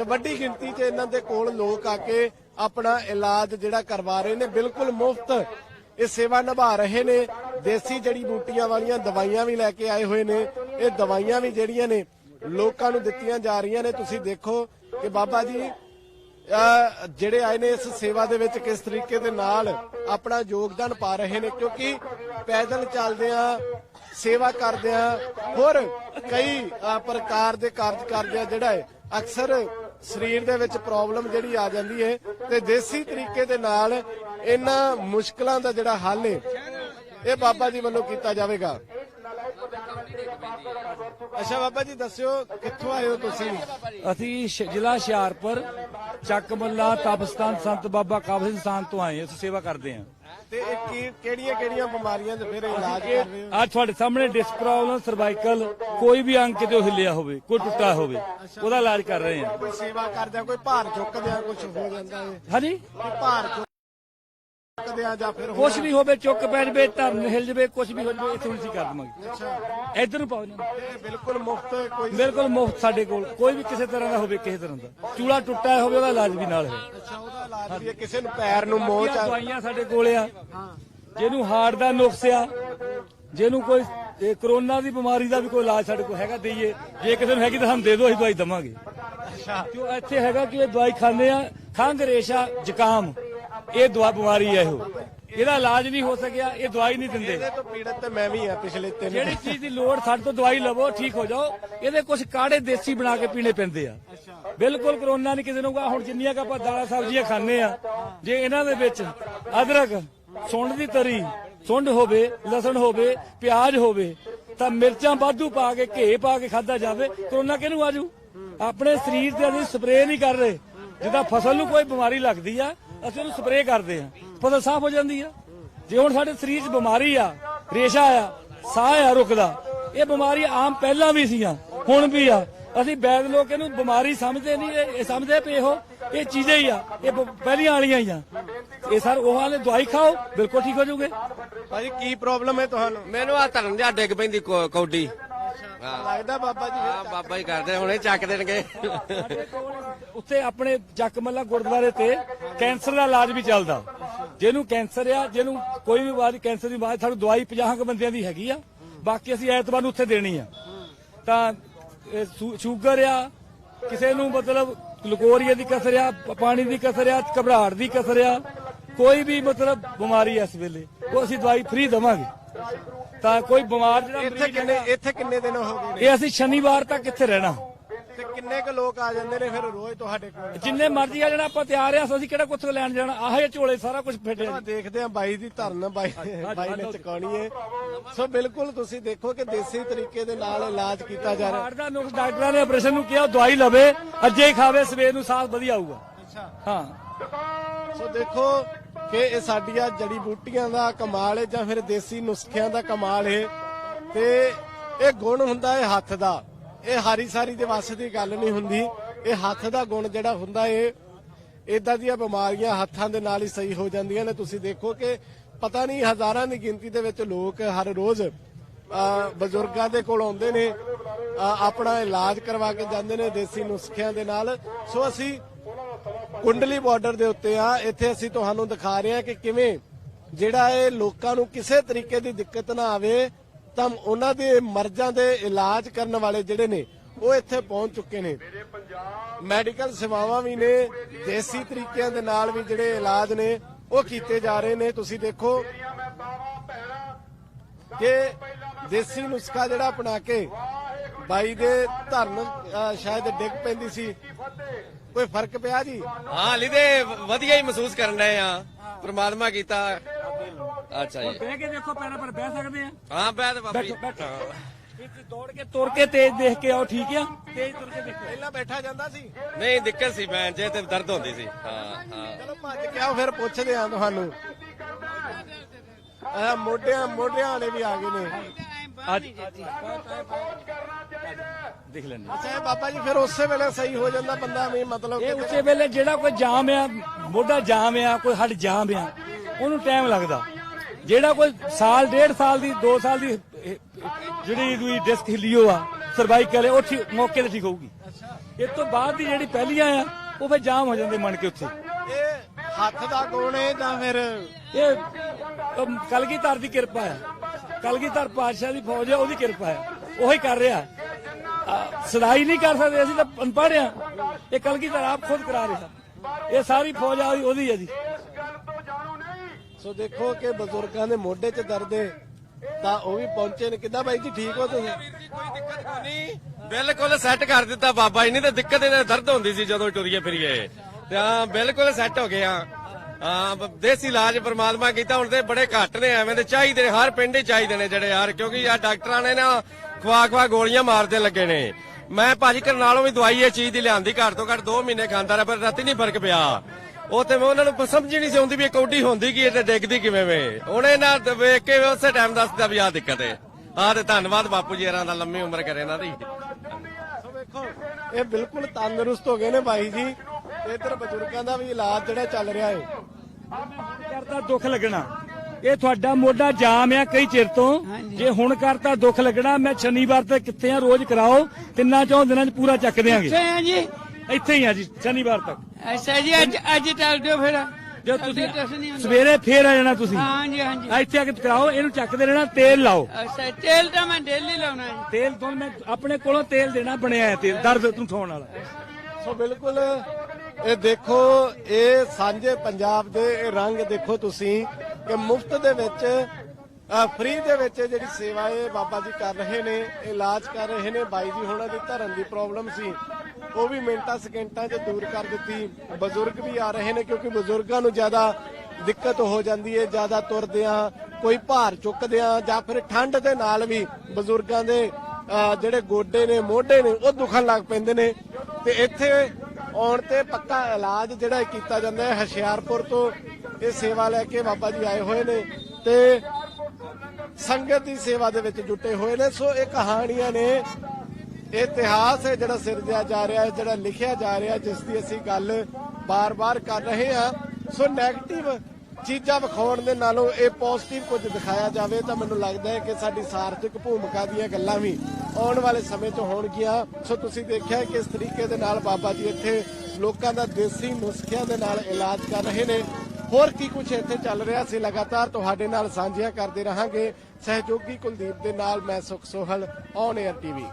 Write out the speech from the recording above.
ਤੇ ਵੱਡੀ ਗਿਣਤੀ 'ਚ ਇਹਨਾਂ ਦੇ ਕੋਲ ਲੋਕ ਆ ਕੇ ਆਪਣਾ ਇਲਾਜ ਜਿਹੜਾ ਕਰਵਾ ਰਹੇ ਨੇ, ਬਿਲਕੁਲ ਮੁਫਤ ਇਹ ਸੇਵਾ ਨਿਭਾ ਰਹੇ ਨੇ। ਦੇਸੀ ਜੜੀ ਬੂਟੀਆਂ ਵਾਲੀਆਂ ਦਵਾਈਆਂ ਵੀ ਲੈ ਕੇ ਆਏ ਹੋਏ ਨੇ। ਇਹ ਦਵਾਈਆਂ ਵੀ ਜਿਹੜੀਆਂ ਨੇ, ਲੋਕਾਂ ਨੂੰ ਦਿੱਤੀਆਂ ਜਾ ਰਹੀਆਂ ਨੇ। ਤੁਸੀਂ ਦੇਖੋ ਕਿ ਬਾਬਾ ਜੀ ਜਿਹੜੇ ਆਏ ਨੇ ਇਸ ਸੇਵਾ ਦੇ ਵਿੱਚ ਕਿਸ ਤਰੀਕੇ ਦੇ ਨਾਲ ਆਪਣਾ ਯੋਗਦਾਨ ਪਾ ਰਹੇ ਨੇ, ਕਿਉਂਕਿ ਪੈਦਲ ਚੱਲਦਿਆਂ, ਸੇਵਾ ਕਰਦਿਆਂ ਹੋਰ ਕਈ ਪ੍ਰਕਾਰ ਦੇ ਕਾਰਜ ਕਰਦਿਆਂ ਜਿਹੜਾ ਹੈ, ਅਕਸਰ ਸਰੀਰ ਦੇ ਵਿੱਚ ਪ੍ਰੋਬਲਮ ਜਿਹੜੀ ਆ ਜਾਂਦੀ ਹੈ ਤੇ ਦੇਸੀ ਤਰੀਕੇ ਦੇ ਨਾਲ ਇਹਨਾਂ ਮੁਸ਼ਕਲਾਂ ਦਾ ਜਿਹੜਾ ਹੱਲ ਹੈ ਇਹ ਬਾਬਾ ਜੀ ਵੱਲੋਂ ਕੀਤਾ ਜਾਵੇਗਾ। ਅੱਛਾ ਬਾਬਾ ਜੀ, ਦੱਸਿਓ ਕਿੱਥੋਂ ਆਏ ਹੋ ਤੁਸੀਂ? ਅਸੀਂ ਜ਼ਿਲ੍ਹਾ ਹੁਸ਼ਿਆਰਪੁਰ ਚੱਕ ਮੱਲਾ ਤਪਸਤਾਨ ਸੰਤ ਬਾਬਾ ਕਾਬਲ ਸਥਾਨ ਤੋਂ ਆਏ ਅਸੀਂ ਸੇਵਾ ਕਰਦੇ ਹਾਂ। ਤੇ ਇਹ ਕੀ ਕਿਹੜੀਆਂ ਕਿਹੜੀਆਂ ਬਿਮਾਰੀਆਂ ਦੇ ਫਿਰ ਇਲਾਜ ਕਰ ਰਹੇ ਹੋ? ਅੱਜ ਤੁਹਾਡੇ ਸਾਹਮਣੇ ਡਿਸਕ ਪ੍ਰੋਬਲਮ ਸਰਵਾਈਕਲ ਕੋਈ ਵੀ ਅੰਗ ਕਿਤੇ ਹਿੱਲਿਆ ਹੋਵੇ ਕੋਈ ਟੁੱਟਾ ਹੋਵੇ ਉਹਦਾ ਇਲਾਜ ਕਰ ਰਹੇ ਹਾਂ ਕੋਈ ਸੇਵਾ ਕਰਦਿਆਂ ਕੋਈ ਭਾਰ ਚੁੱਕਦਿਆਂ ਕੁਝ ਹੋ ਜਾਂਦਾ ਹੈ ਹਾਂਜੀ? ਕੋਈ ਭਾਰ ਚੁੱਕਦਿਆਂ ਜਾਂ ਫਿਰ ਕੁਛ ਵੀ ਹੋਵੇ ਚੁੱਕ ਪੈ ਜਵੇ ਧਰਨ ਹਿਲ ਜਵੇ ਕੁਛ ਵੀ ਹੋ ਜਵੇ ਇੱਥੋਂ ਅਸੀਂ ਕਰ ਦਵਾਂਗੇ। ਇੱਧਰ ਪਾਓ। ਇਹ ਬਿਲਕੁਲ ਮੁਫਤ ਕੋਈ ਬਿਲਕੁਲ ਮੁਫਤ ਸਾਡੇ ਕੋਲ। ਕੋਈ ਵੀ ਕਿਸੇ ਤਰ੍ਹਾਂ ਦਾ ਹੋਵੇ ਕਿਸੇ ਤਰ੍ਹਾਂ ਦਾ। ਚੂੜਾ ਟੁੱਟਾ ਹੋਵੇ ਉਹਦਾ ਇਲਾਜ ਵੀ ਨਾਲ ਹੈ ਅੱਛਾ ਉਹਦਾ ਇਲਾਜ ਵੀ ਹੈ ਕਿਸੇ ਨੂੰ ਪੈਰ ਨੂੰ ਮੋਚ ਆ ਦਵਾਈਆਂ ਸਾਡੇ ਕੋਲ ਆ। ਜਿਹਨੂੰ ਹਾਰਟ ਦਾ ਨੁਕਸ ਆ ਜਿਹਨੂੰ ਕੋਈ ਇਹ ਕਰੋਨਾ ਦੀ ਬਿਮਾਰੀ ਦਾ ਵੀ ਕੋਈ ਇਲਾਜ ਸਾਡੇ ਕੋਲ ਹੈਗਾ ਦਈਏ। ਜੇ ਕਿਸੇ ਨੂੰ ਹੈਗੀ ਤਾਂ ਸਾਨੂੰ ਦੇ ਦਿਓ ਅਸੀਂ ਦਵਾਈ ਦਵਾਂਗੇ। ਅੱਛਾ। ਕਿਉਂ ਇੱਥੇ ਹੈਗਾ ਕਿ ਇਹ ਦਵਾਈ ਖਾਂਦੇ ਆ ਖੰਘ ਰੇਸ਼ਾ ਜ਼ੁਕਾਮ। ਇਹ ਦਵਾ ਬਿਮਾਰੀ ਹੈ ਉਹ ਇਹਦਾ ਇਲਾਜ ਨਹੀਂ ਹੋ ਸਕਿਆ ਇਹ ਦਵਾਈ ਨਹੀਂ ਦਿੰਦੇ। ਇਹਦੇ ਤੋਂ ਪੀੜਤ ਤੇ ਮੈਂ ਵੀ ਆ ਪਿਛਲੇ ਤਿੰਨ ਜਿਹੜੀ ਚੀਜ਼ ਦੀ ਲੋੜ ਸਾਡੇ ਤੋਂ ਦਵਾਈ ਲਵੋ ਠੀਕ ਹੋ ਜਾਓ। ਇਹਦੇ ਕੁਝ ਕਾੜੇ ਦੇਸੀ ਬਣਾ ਕੇ ਪੀਣੇ ਪੈਂਦੇ ਆ। ਬਿਲਕੁਲ ਕਰੋਨਾ ਨਹੀਂ ਕਿਸੇ ਨੂੰ ਗਾ ਹੁਣ ਜਿੰਨੀਆਂ ਕੁ ਆਪਾਂ ਦਾਲਾਂ ਸਬਜ਼ੀਆਂ ਖਾਂਦੇ ਆ ਜੇ ਇਹਨਾਂ ਦੇ ਵਿੱਚ ਅਦਰਕ ਸੁੰਡ ਦੀ ਤਰੀ ਸੁੰਡ ਹੋਵੇ ਲਸਣ ਹੋਵੇ ਪਿਆਜ਼ ਹੋਵੇ ਤਾਂ ਮਿਰਚਾਂ ਵਾਧੂ ਪਾ ਕੇ ਘੇ ਪਾ ਕੇ ਖਾਦਾ ਜਾਵੇ ਕਰੋਨਾ ਕਿਹਨੂੰ ਆਜੂ? ਆਪਣੇ ਸਰੀਰ ਤੇ ਅਸੀਂ ਸਪਰੇਅ ਨਹੀਂ ਕਰ ਰਹੇ। ਜਿੱਦਾਂ ਫਸਲ ਨੂੰ ਕੋਈ ਬਿਮਾਰੀ ਲੱਗਦੀ ਆ ਅਸੀਂ ਉਹਨੂੰ ਸਪਰੇਅ ਕਰਦੇ ਆ ਫਸਲ ਸਾਫ਼ ਹੋ ਜਾਂਦੀ ਆ। ਜੇ ਹੁਣ ਸਾਡੇ ਸਰੀਰ 'ਚ ਬਿਮਾਰੀ ਆ ਰੇਸ਼ਾ ਆ ਸਾਹ ਆ ਰੁਕਦਾ ਇਹ ਬਿਮਾਰੀ ਆਮ ਪਹਿਲਾਂ ਵੀ ਸੀਆਂ ਹੁਣ ਵੀ ਆ। ਅਸੀਂ ਬੈਦ ਲੋਕ ਇਹਨੂੰ ਬਿਮਾਰੀ ਸਮਝਦੇ ਨਹੀਂ ਇਹ ਸਮਝਦੇ ਪਏ ਹੋ। ਇਹ ਚੀਜ਼ਾਂ ਹੀ ਆ। ਇਹ ਪਹਿਲੀਆਂ ਵਾਲੀਆਂ ਹੀ ਆ। ਇਹ ਸਰ ਉਹ ਵਾਲੇ ਦਵਾਈ ਖਾਓ ਬਿਲਕੁਲ ਠੀਕ ਹੋ ਜਾਓਗੇ। ਭਾਜੀ ਕੀ ਪ੍ਰੋਬਲਮ ਹੈ ਤੁਹਾਨੂੰ? ਮੈਨੂੰ ਆ ਧਰਨ ਜਾਂ ਡਿੱਗ ਪੈਂਦੀ ਕੌਡੀ। ਲੱਗਦਾ ਬਾਬਾ ਜੀ ਆ ਬਾਬਾ ਹੀ ਕਰਦੇ ਹੁਣੇ ਚੱਕ ਦੇਣਗੇ। ਉੱਥੇ ਆਪਣੇ ਜੱਕਮੱਲਾ ਗੁਰਦੁਆਰੇ ਤੇ ਕੈਂਸਰ ਦਾ ਇਲਾਜ ਵੀ ਚੱਲਦਾ। ਜਿਹਨੂੰ ਕੈਂਸਰ ਆ ਜਿਹਨੂੰ ਕੋਈ ਵੀ ਬਿਮਾਰੀ ਕੈਂਸਰ ਦੀ ਬਿਮਾਰੀ ਸਾਨੂੰ ਦਵਾਈ 50 ਕੁ ਬੰਦਿਆਂ ਦੀ ਹੈਗੀ ਆ। ਬਾਕੀ ਅਸੀਂ ਐਤਵਾਰ ਨੂੰ ਉੱਥੇ ਦੇਣੀ ਆ। ਤਾਂ ਸ਼ੂਗਰ ਆ ਕਿਸੇ ਨੂੰ ਮਤਲਬ ਗਲੂਕੋਰੀਆ ਦੀ ਕਸਰ ਆ ਪਾਣੀ ਦੀ ਕਸਰ ਆ ਘਬਰਾਹਟ ਦੀ ਕਸਰ ਆ ਕੋਈ ਵੀ ਮਤਲਬ ਬਿਮਾਰੀ ਇਸ ਵੇਲੇ ਉਹ ਅਸੀਂ ਦਵਾਈ ਫ੍ਰੀ ਦਵਾਂਗੇ। ਤਾਂ ਕੋਈ ਬਿਮਾਰ ਜਿਹੜਾ ਇੱਥੇ ਕਿੰਨੇ ਇੱਥੇ ਕਿੰਨੇ ਦਿਨ ਹੋ ਗਏ ਨੇ? ਇਹ ਅਸੀਂ ਸ਼ਨੀਵਾਰ ਤੱਕ ਇੱਥੇ ਰਹਿਣਾ। ਕਿੰਨੇ ਕੁ ਲੋਕ ਆ ਜਾਂਦੇ ਨੇ ਫਿਰ ਰੋਜ਼ ਤੁਹਾਡੇ ਕੋਲ? ਜਿੰਨੇ ਮਰਜ਼ੀ ਆ ਜਾਣਾ ਆਪਾਂ ਤਿਆਰ ਆ ਅਸੀਂ ਕਿਹੜਾ ਕੁੱਥੋਂ ਲੈਣ ਜਾਣਾ? ਆਹੇ ਝੋਲੇ ਸਾਰਾ ਕੁਝ ਫਿੱਟਿਆ ਆ ਦੇਖਦੇ ਆ ਬਾਈ ਦੀ ਧਰਨ ਬਾਈ ਬਾਈ ਨੇ ਚਕਾਉਣੀ ਹੈ ਸੋ ਬਿਲਕੁਲ ਤੁਸੀਂ ਦੇਖੋ ਕਿ ਦੇਸੀ ਤਰੀਕੇ ਦੇ ਨਾਲ ਇਲਾਜ ਕੀਤਾ ਜਾ ਰਿਹਾ। ਹਾਰਟ ਦਾ ਨੁਕਸ ਡਾਕਟਰਾਂ ਨੇ ਆਪਰੇਸ਼ਨ ਨੂੰ ਕਿਹਾ ਉਹ ਦਵਾਈ ਲਵੇ ਅੱਜੇ ਹੀ ਖਾਵੇ ਸਵੇਰ ਨੂੰ ਸਾਹ ਵਧੀਆ ਆਊਗਾ। ਹਾਂ। ਸੋ ਦੇਖੋ ਕਿ ਇਹ ਸਾਡੀਆਂ ਜੜੀ ਬੂਟੀਆਂ ਦਾ ਕਮਾਲ ਹੈ ਜਾਂ ਫਿਰ ਦੇਸੀ ਨੁਸਖਿਆਂ ਦਾ ਕਮਾਲ ਹੈ ਤੇ ਇਹ ਗੁਣ ਹੁੰਦਾ ਹੈ ਹੱਥ ਦਾ। ਇਹ ਹਾਰੀ ਸਾਰੀ ਦੇ ਵੱਸ ਦੀ ਗੱਲ ਨਹੀਂ ਹੁੰਦੀ। ਇਹ ਹੱਥ ਦਾ ਗੁਣ ਜਿਹੜਾ ਹੁੰਦਾ ਹੈ ਇਦਾਂ ਦੀਆਂ ਬਿਮਾਰੀਆਂ ਹੱਥਾਂ ਦੇ ਨਾਲ ਹੀ ਸਹੀ ਹੋ ਜਾਂਦੀਆਂ ਨੇ। ਤੁਸੀਂ ਦੇਖੋ ਕਿ ਪਤਾ ਨਹੀਂ ਹਜ਼ਾਰਾਂ ਦੀ ਗਿਣਤੀ ਦੇ ਵਿੱਚ ਲੋਕ ਹਰ ਰੋਜ਼ ਬਜ਼ੁਰਗਾਂ ਦੇ ਕੋਲ ਆਉਂਦੇ ਨੇ ਆਪਣਾ ਇਲਾਜ ਕਰਵਾ ਕੇ ਜਾਂਦੇ ਨੇ ਦੇਸੀ ਨੁਸਖਿਆਂ ਦੇ ਨਾਲ। ਸੋ ਅਸੀਂ ਕੁੰਡਲੀ ਬਾਰਡਰ ਦੇ ਉੱਤੇ ਆ। ਇੱਥੇ ਅਸੀਂ ਤੁਹਾਨੂੰ ਦਿਖਾ ਰਹੇ ਹਾਂ ਕਿ ਕਿਵੇਂ ਜਿਹੜਾ ਇਹ ਲੋਕਾਂ ਨੂੰ ਕਿਸੇ ਤਰੀਕੇ ਦੀ ਦਿੱਕਤ ਨਾ ਆਵੇ। ਤਾਂ ਉਹਨਾਂ ਦੇ ਮਰਜ਼ਾਂ ਦੇ ਇਲਾਜ ਕਰਨ ਵਾਲੇ ਜਿਹੜੇ ਨੇ ਉਹ ਇੱਥੇ ਪਹੁੰਚ ਚੁੱਕੇ ਨੇ। ਮੈਡੀਕਲ ਸੇਵਾਵਾਂ ਵੀ ਨੇ ਦੇਸੀ ਤਰੀਕਿਆਂ ਦੇ ਨਾਲ ਵੀ ਜਿਹੜੇ ਇਲਾਜ ਨੇ ਉਹ ਕੀਤੇ ਜਾ ਰਹੇ ਨੇ। ਤੁਸੀਂ ਦੇਖੋ ਕਿ ਦੇਸੀ ਨੁਸਖਾ ਜਿਹੜਾ ਅਪਣਾ ਕੇ ਬਾਈ ਦੇ ਧਰਨ ਸ਼ਾਇਦ ਡਿੱਗ ਪੈਂਦੀ ਸੀ। ਕੋਈ ਫ਼ਰਕ ਪਿਆ ਜੀ? ਹਾਂ ਤੇ ਵਧੀਆ ਹੀ ਮਹਿਸੂਸ ਕਰਨ ਰਹੇ ਆ। ਪ੍ਰਮਾਤਮਾ ਕੀਤਾ। ਅੱਛਾ ਜੀ। ਬਹਿ ਕੇ ਦੇਖੋ ਪੈਰਾਂ ਪਰ ਬਹਿ ਸਕਦੇ ਆ। ਹਾਂ ਬੈਠ ਬਾਬਾ ਜੀ ਬੈਠੋ, ਬੈਠੋ। ਦੌੜ ਕੇ ਤੁਰ ਕੇ ਤੇਜ਼ ਦੇਖ ਕੇ ਆਓ ਠੀਕ ਆ? ਤੇਜ਼ ਤੁਰ ਕੇ ਦੇਖੋ। ਪਹਿਲਾਂ ਬੈਠਾ ਜਾਂਦਾ ਸੀ। ਨਹੀਂ ਦਿੱਕਤ ਸੀ ਮੈਂ ਜੇ ਤੇ ਦਰਦ ਹੁੰਦੀ ਸੀ। ਹਾਂ ਹਾਂ। ਚਲੋ ਭੱਜ ਕੇ ਆਓ ਫਿਰ ਪੁੱਛਦੇ ਆ ਤੁਹਾਨੂੰ। ਆ ਮੋਢਿਆਂ ਮੋਢਿਆਂ ਵਾਲੇ ਵੀ ਆ ਗਏ ਨੇ। ਅੱਜ ਦੇਖ ਲੈਣੇ ਅੱਛਾ ਇਹ ਬਾਬਾ ਜੀ ਫਿਰ ਉਸੇ ਵੇਲੇ ਸਹੀ ਹੋ ਜਾਂਦਾ ਬੰਦਾ ਵੀ ਮਤਲਬ ਇਹ ਉਸੇ ਵੇਲੇ ਜਿਹੜਾ ਕੋਈ ਜਾਮ ਆ ਮੋਢਾ ਜਾਮ ਆ ਕੋਈ ਹੱਡ ਜਾਮ ਆ ਉਹਨੂੰ ਟਾਈਮ ਲੱਗਦਾ। ਜਿਹੜਾ ਕੋਈ ਸਾਲ ਡੇਢ ਸਾਲ ਦੀ 2 ਸਾਲ ਦੀ ਜਿਹੜੀ ਦੂਈ ਡਿਸਕ ਹਿੱਲੀਓ ਆ ਸਰਵਾਈਕਲ ਹੈ ਉਹ ਠੀਕ- ਮੌਕੇ ਤੇ ਠੀਕ ਹੋਊਗੀ। ਇਸ ਤੋਂ ਬਾਅਦ ਦੀ ਜਿਹੜੀ ਪਹਿਲੀਆਂ ਆ ਉਹ ਫੇ ਜਾਮ ਹੋ ਜਾਂਦੇ ਮਣ ਕੇ ਉੱਥੇ। ਇਹ ਹੱਥ ਦਾ ਗੁਣ ਹੈ ਜਾਂ ਫਿਰ ਇਹ ਕਲਗੀਧਰ ਦੀ ਕਿਰਪਾ ਹੈ ਕਲਗੀਧਰ ਪਾਤਸ਼ਾਹ ਦੀ ਫੌਜ ਹੈ ਉਹਦੀ ਕਿਰਪਾ ਹੈ ਉਹੀ ਕਰ ਰਿਹਾ। ਸਦਾਈ ਨਹੀਂ ਕਰ ਸਕਦੇ ਅਸੀਂ ਤਾਂ ਅਨਪੜ੍ਹ ਆ। ਇਹ ਕਲਗੀਧਰ ਆਪ ਖੁਦ ਕਰਾ ਰਿਹਾ। ਇਹ ਸਾਰੀ ਫੌਜ ਆ ਉਹਦੀ ਹੈ ਜੀ। ਸੋ ਦੇਖੋ ਕਿ ਬਜ਼ੁਰਗਾਂ ਦੇ ਮੋਢੇ 'ਚ ਦਰਦ ਹੈ, ਤਾਂ ਉਹ ਵੀ ਪਹੁੰਚੇ ਨੇ। ਕਿੱਦਾਂ ਬਾਈ ਜੀ, ਠੀਕ ਹੋ ਤੁਸੀਂ? ਕੋਈ ਦਿੱਕਤ ਨਹੀਂ। ਬਿਲਕੁਲ ਸੈੱਟ ਕਰ ਦਿੱਤਾ ਬਾਬਾ ਜੀ ਨੇ, ਤੇ ਦਿੱਕਤ ਇਹਨਾਂ ਦਰਦ ਹੁੰਦੀ ਸੀ ਜਦੋਂ ਟੁਰੀਏ ਫਿਰੀਏ। ਤੇ ਹਾਂ, ਬਿਲਕੁਲ ਸੈੱਟ ਹੋ ਗਏ ਆ ਹਾਂ ਦੇਸੀ ਇਲਾਜ ਪਰਮਾਤਮਾ ਕੀਤਾ, ਹੁਣ ਤੇ ਬੜੇ ਘੱਟ ਨੇ, ਐਵੇਂ ਦੇ ਚਾਹੀਦੇ ਨੇ, ਹਰ ਪਿੰਡ ਹੀ ਚਾਹੀਦੇ ਨੇ ਜਿਹੜੇ ਯਾਰ, ਕਿਉਂਕਿ ਆ ਡਾਕਟਰਾਂ ਨੇ ਨਾ ਖਵਾ ਖਵਾ ਗੋਲੀਆਂ ਮਾਰਦੇ ਲੱਗੇ ਨੇ। ਮੈਂ ਭਾਜੀ ਕਰਨਾਲੋਂ ਵੀ ਦਵਾਈ ਇਹ ਚੀਜ਼ ਦੀ ਲਿਆਂਦੀ, ਘੱਟ ਤੋਂ ਘੱਟ 2 ਮਹੀਨੇ ਖਾਂਦਾ ਰਿਹਾ, ਪਰ ਰਾਤੀ ਨਹੀਂ ਫ਼ਰਕ ਪਿਆ। ਉਹ ਤੇ ਮੈਂ ਉਹਨਾਂ ਨੂੰ ਸਮਝ ਹੀ ਨਹੀਂ ਸੀ ਆਉਂਦੀ ਵੀ ਇਹ ਕੌਡੀ ਹੁੰਦੀ ਕੀ ਹੈ ਤੇ ਡਿੱਗਦੀ ਕਿਵੇਂ ਵੇ। ਉਹਨੇ ਨਾ ਵੇਖ ਕੇ ਉਸੇ ਟਾਈਮ ਦੱਸਦਾ ਵੀ ਆਹ ਦਿੱਕਤ ਹੈ ਆਹ ਤੇ ਧੰਨਵਾਦ ਬਾਪੂ ਜੀ ਹਰਾਂ ਦਾ ਲੰਮੀ ਉਮਰ ਕਰੇ ਇਹਨਾਂ ਦੀ। ਵੇਖੋ ਇਹ ਬਿਲਕੁਲ ਤੰਦਰੁਸਤ ਹੋ ਗਏ ਨੇ ਬਾਈ ਜੀ। ਤੇ ਇਧਰ ਬਜ਼ੁਰਗਾਂ ਦਾ ਵੀ ਇਲਾਜ ਜਿਹੜਾ ਚੱਲ ਰਿਹਾ ਹੈ ਕਰਤਾ ਦੁੱਖ ਲੱਗਣਾ। ਇਹ ਤੁਹਾਡਾ ਮੋਢਾ ਜਾਮ ਆ ਕਈ ਚਿਰ ਤੋਂ। ਜੇ ਹੁਣ ਕਰਤਾ ਦੁੱਖ ਲੱਗਣਾ ਮੈਂ ਸ਼ਨੀਵਾਰ ਤੇ ਕਿੱਥੇ ਆ ਰੋਜ਼ ਕਰਾਓ। ਤਿੰਨਾਂ ਚੌਂ ਦਿਨਾਂ ਚ ਪੂਰਾ ਚੱਕ ਆ ਜੀ? ਇੱਥੇ ਹੀ ਆ ਜੀ ਸ਼ਨੀਵਾਰ ਤੱਕ। ਅੱਛਾ ਜੀ ਅੱਜ ਅੱਜ ਚੱਲ ਦਿਓ ਫਿਰ। ਜੇ ਤੁਸੀਂ। ਸਵੇਰੇ ਫੇਰ ਆ ਜਾਣਾ ਤੁਸੀਂ। ਹਾਂ ਜੀ ਹਾਂ ਜੀ। ਆ ਇੱਥੇ ਆ ਕੇ ਕਰਾਓ ਇਹਨੂੰ ਚੱਕਦੇ ਰਹਿਣਾ ਤੇਲ ਲਾਓ। ਅੱਛਾ ਤੇਲ ਤਾਂ ਮੈਂ ਡੇਲੀ ਲਾਉਣਾ ਜੀ। ਤੇਲ ਤੋਂ ਮੈਂ ਆਪਣੇ ਕੋਲੋਂ ਤੇਲ ਦੇਣਾ ਬਣਿਆ ਹੈ ਤੇਲ ਦਰਦ ਨੂੰ ਠਾਉਣ ਵਾਲਾ। ਸੋ ਬਿਲਕੁਲ ਇਹ ਦੇਖੋ ਇਹ ਸਾਂਝੇ ਪੰਜਾਬ ਦੇ ਇਹ ਰੰਗ ਦੇਖੋ ਤੁਸੀਂ ਕਿ ਮੁਫਤ ਦੇ ਵਿੱਚ ਫ੍ਰੀ ਦੇ ਵਿੱਚ ਜਿਹੜੀ ਸੇਵਾ ਇਹ ਬਾਬਾ ਜੀ ਕਰ ਰਹੇ ਨੇ ਇਲਾਜ ਕਰ ਰਹੇ ਨੇ ਬਾਈ ਜੀ ਹੁਣਾਂ ਦੀ ਧਰਨ ਦੀ ਪ੍ਰੋਬਲਮ ਸੀ। ਉਹ ਵੀ ਮਿੰਟਾਂ, ਸਕਿੰਟਾਂ 'ਚ ਦੂਰ ਕਰ ਦਿੱਤੀ। ਬਜ਼ੁਰਗ ਵੀ ਆ ਰਹੇ ਨੇ ਕਿਉਂਕਿ ਬਜ਼ੁਰਗਾਂ ਨੂੰ ਜ਼ਿਆਦਾ ਦਿੱਕਤ ਹੋ ਜਾਂਦੀ ਹੈ ਜ਼ਿਆਦਾ ਤੁਰਦੇ ਕੋਈ ਭਾਰ ਚੁੱਕਦੇ ਜਾਂ ਫਿਰ ਠੰਡ ਦੇ ਨਾਲ ਵੀ ਬਜ਼ੁਰਗਾਂ ਦੇ ਜਿਹੜੇ ਗੋਡੇ ਨੇ, ਮੋਢੇ ਨੇ, ਉਹ ਦੁਖਣ ਲੱਗ ਪੈਂਦੇ ਨੇ। ਤੇ ਇੱਥੇ ਆਉਣ ਤੇ ਪੱਕਾ ਇਲਾਜ ਜਿਹੜਾ ਕੀਤਾ ਜਾਂਦਾ ਹੈ, ਹੁਸ਼ਿਆਰਪੁਰ ਤੋਂ ਇਹ ਸੇਵਾ ਲੈ ਕੇ ਬਾਬਾ ਜੀ ਆਏ ਹੋਏ ਨੇ ਤੇ ਸੰਗਤ ਦੀ ਸੇਵਾ ਦੇ ਵਿੱਚ ਜੁਟੇ ਹੋਏ ਨੇ। ਸੋ ਇਹ ਕਹਾਣੀਆਂ ਨੇ ਇਹ ਇਤਿਹਾਸ ਹੈ ਜਿਹੜਾ ਸਿਰਜਿਆ ਜਾ ਰਿਹਾ ਹੈ, ਜਿਹੜਾ ਲਿਖਿਆ ਜਾ ਰਿਹਾ ਜਿਸ ਦੀ ਅਸੀਂ ਗੱਲ ਬਾਰ-ਬਾਰ ਕਰ ਰਹੇ ਹਾਂ। ਸੋ 네ਗੇਟਿਵ ਚੀਜ਼ਾਂ ਵਿਖਾਉਣ ਦੇ ਨਾਲੋਂ ਇਹ ਪੋਜ਼ਿਟਿਵ ਕੁਝ ਦਿਖਾਇਆ ਜਾਵੇ ਤਾਂ ਮੈਨੂੰ ਲੱਗਦਾ ਹੈ ਕਿ ਸਾਡੀ ਸਾਰਥਿਕ ਭੂਮਿਕਾ ਦੀਆਂ ਗੱਲਾਂ ਵੀ ਆਉਣ ਵਾਲੇ ਸਮੇਂ 'ਚ ਹੋਣਗੀਆਂ। ਸੋ ਤੁਸੀਂ ਦੇਖਿਆ ਕਿਸ ਤਰੀਕੇ ਦੇ ਨਾਲ ਬਾਬਾ ਜੀ ਇੱਥੇ ਲੋਕਾਂ ਦਾ ਦੇਸੀ ਨੁਸਖਿਆਂ ਦੇ ਨਾਲ ਇਲਾਜ ਕਰ ਰਹੇ ਨੇ। ਹੋਰ ਕੀ ਕੁਝ ਇੱਥੇ ਚੱਲ ਰਿਹਾ? ਸੀ ਲਗਾਤਾਰ ਤੁਹਾਡੇ ਨਾਲ ਸਾਂਝੀਆਂ ਕਰਦੇ ਰਹਾਂਗੇ। ਸਹਿਯੋਗੀ ਕੁਲਦੀਪ ਦੇ ਨਾਲ ਮੈਂ ਸੁਖ ਸੋਹਲ ਔਨ 에ਅਰ ਟੀਵੀ